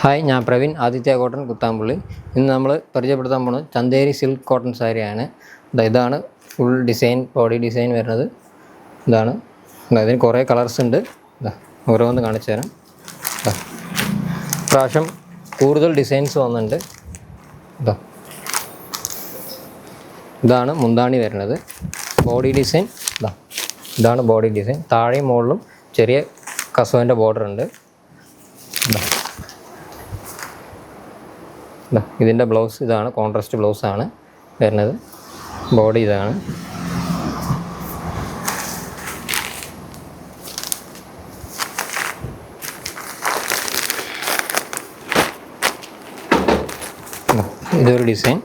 Hi ഞാൻ Praveen Aditya cotton Kuthampully. ഇന്ന് നമ്മൾ പരിചയപ്പെടുത്താൻ പോകുന്നത് ചന്തേരി സിൽക്ക് കോട്ടൺ സാരിയാണ്. ഇതാണ് ഫുൾ ഡിസൈൻ ബോഡി ഡിസൈൻ വരുന്നത്. ഇതാണ്. അതിന് കുറേ കളേഴ്സ് ഉണ്ട്. ഓരോന്ന് കാണിച്ചു തരാം. പ്രാവശ്യം കൂടുതൽ ഡിസൈൻസ് വന്നിട്ടുണ്ട്. ഇതാ ഇതാണ് മുന്താണി വരുന്നത്. ബോഡി ഡിസൈൻ ഇതാ ഇതാണ് ബോഡി ഡിസൈൻ താഴെയും മുകളിലും ചെറിയ കസവിന്റെ ബോർഡർ ഉണ്ട് ഇതാ ഇതാ ഇതിന്റെ ബ്ലൗസ് ഇതാണ് കോൺട്രാസ്റ്റ് ബ്ലൗസ് ആണ് വരുന്നത്. ബോഡി ഇതാണ്. ഇതാ, ഇതൊരു ഡിസൈൻ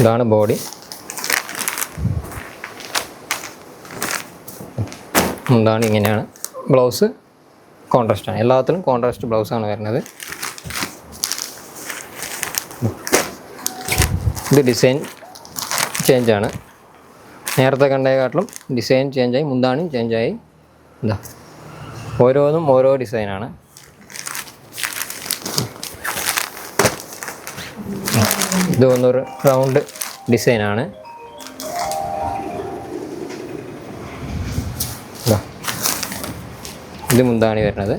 ഇതാണ് ബോഡി എന്താണ് ഇങ്ങനെയാണ്. ബ്ലൗസ് കോൺട്രാസ്റ്റാണ് എല്ലാത്തിലും കോൺട്രാസ്റ്റ് ബ്ലൗസാണ് വരുന്നത്. ഇത് ഡിസൈൻ ചേഞ്ചാണ്. നേരത്തെ കണ്ടേക്കാട്ടിലും ഡിസൈൻ ചേഞ്ചായി മുന്താണിയും ചേഞ്ചായി. എന്താ ഓരോന്നും ഓരോ ഡിസൈനാണ്. ഇത് ഒന്നൊരു റൗണ്ട് ഡിസൈനാണ്. ഇതാ. മുന്താണി വരുന്നത്.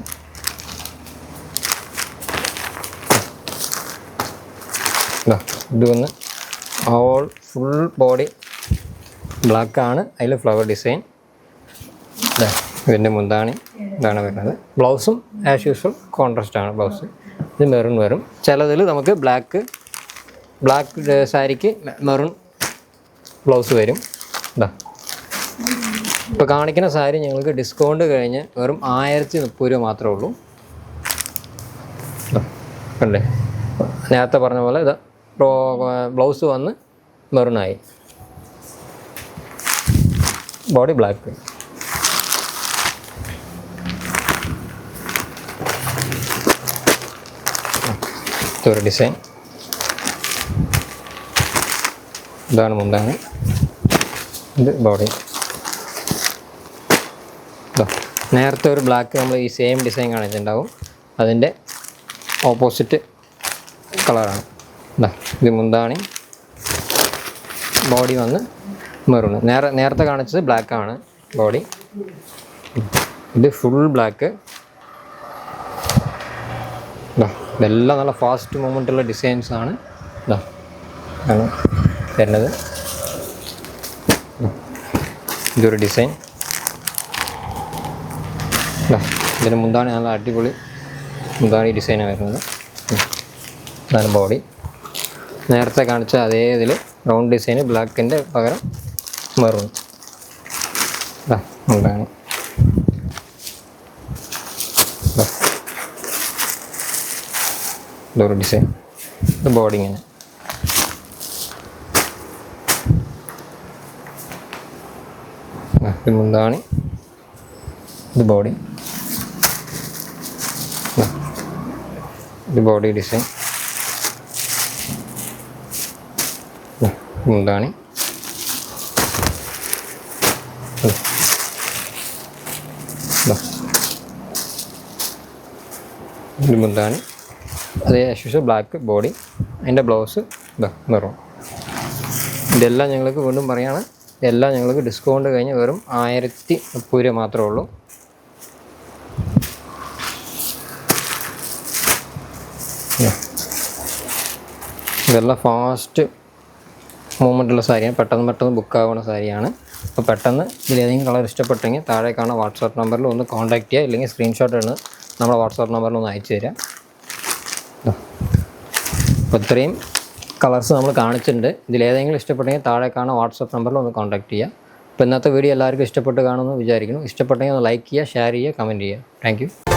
ഇതാ, ഇത് വന്ന് ഓൾ ഫുൾ ബോഡി ബ്ലാക്ക് ആണ്. അതിൽ ഫ്ലവർ ഡിസൈൻ ഇതാ, ഇതിന്റെ മുന്താണി ഇതാണ് വരുന്നത്. ബ്ലൗസും ആസ് യൂഷ്വൽ കോൺട്രാസ്റ്റ് ആണ് ബ്ലൗസ് ഇത് മെറൂൺ വരും. ചിലതിൽ നമുക്ക് ബ്ലാക്ക് ബ്ലാക്ക് സാരിക്ക് മെറൂൺ ബ്ലൗസ് വരും. ഇതാ ഇപ്പോൾ കാണിക്കുന്ന സാരി ഞങ്ങൾക്ക് ഡിസ്കൗണ്ട് കഴിഞ്ഞ് വെറും ആയിരത്തി മുപ്പത് രൂപ മാത്രമേ ഉള്ളൂ. അല്ലേ നേരത്തെ പറഞ്ഞ പോലെ ഇത് ബ്ലൗസ് വന്ന് മെറൂണായി. Body black. ഒരു ഡിസൈൻ. ഇതാണ് മുന്താണ് ഇത് ബോഡി. നേരത്തെ ഒരു ബ്ലാക്ക് നമ്മൾ ഈ സെയിം ഡിസൈൻ കാണിച്ചിട്ടുണ്ടാവും. അതിന്റെ ഓപ്പോസിറ്റ് കളറാണ്. ഇതാ മുന്താണി. ബോഡി വന്ന് മെറൂണ് നേരെ നേരത്തെ കാണിച്ചത് ബ്ലാക്ക് ആണ് ബോഡി ഇത് ഫുൾ ബ്ലാക്ക് ഇതാ ഇതെല്ലാം നല്ല ഫാസ്റ്റ് മൂവ്മെന്റുള്ള ഡിസൈൻസ് ആണ്. ആണ് വരുന്നത്. ഇതൊരു ഡിസൈൻ ഇതാ ഇതിന് മുന്താണി നല്ല അടിപൊളി മുന്താണി ഡിസൈനാണ് വരുന്നത്. നല്ല ബോഡി നേരത്തെ കാണിച്ച അതേ ഇതിൽ റൗണ്ട് ഡിസൈന് ബ്ലാക്കിന്റെ പകരം മെറൂൺ ഉണ്ടാണ്. ഇതൊരു ഡിസൈൻ ഇത് ബോഡി ഇത് മുന്താണി. ഇത് ബോഡി ഇത് ബോഡി ഡിസൈൻ ദാ. ഇത് മുന്താണി അതേ ബ്ലാക്ക് ബോഡി അതിന്റെ ബ്ലൗസ് ഇതാ മെറൂൺ ഇതെല്ലാം ഞങ്ങൾക്ക് വീണ്ടും പറയാണ്. ഇതെല്ലാം ഞങ്ങൾക്ക് ഡിസ്കൗണ്ട് കഴിഞ്ഞ് വെറും ആയിരത്തി മുപ്പത് രൂപ മാത്രമേ ഉള്ളൂ. ഇതെല്ലാം ഫാസ്റ്റ് മൂവ്മെന്റുള്ള സാരിയാണ്. പെട്ടെന്ന് പെട്ടെന്ന് ബുക്ക് ആവുന്ന സാരിയാണ്. അപ്പോൾ പെട്ടെന്ന് ഇതിലേതെങ്കിലും കളർ ഇഷ്ടപ്പെട്ടെങ്കിൽ താഴെ കാണുന്ന വാട്സാപ്പ് നമ്പറിൽ ഒന്ന് കോൺടാക്ട് ചെയ്യുക. ഇല്ലെങ്കിൽ സ്ക്രീൻഷോട്ട് ആണ് നമ്മുടെ വാട്സാപ്പ് നമ്പറിൽ ഒന്ന് അയച്ചു തരാം. അപ്പോൾ ഇത്രയും കളേഴ്സ് നമ്മൾ കാണിച്ചിട്ടുണ്ട്. ഇതിലേതെങ്കിലും ഇഷ്ടപ്പെട്ടെങ്കിൽ താഴെ കാണുന്ന വാട്സാപ്പ് നമ്പറിൽ ഒന്ന് കോൺടാക്ട് ചെയ്യുക. അപ്പോൾ ഇന്നത്തെ വീഡിയോ എല്ലാവർക്കും ഇഷ്ടപ്പെട്ട് കാണുമെന്ന് വിചാരിക്കുന്നു. ഇഷ്ടപ്പെട്ടെങ്കിൽ ഒന്ന് ലൈക്ക് ചെയ്യുക ഷെയർ ചെയ്യുക കമന്റ് ചെയ്യുക. താങ്ക്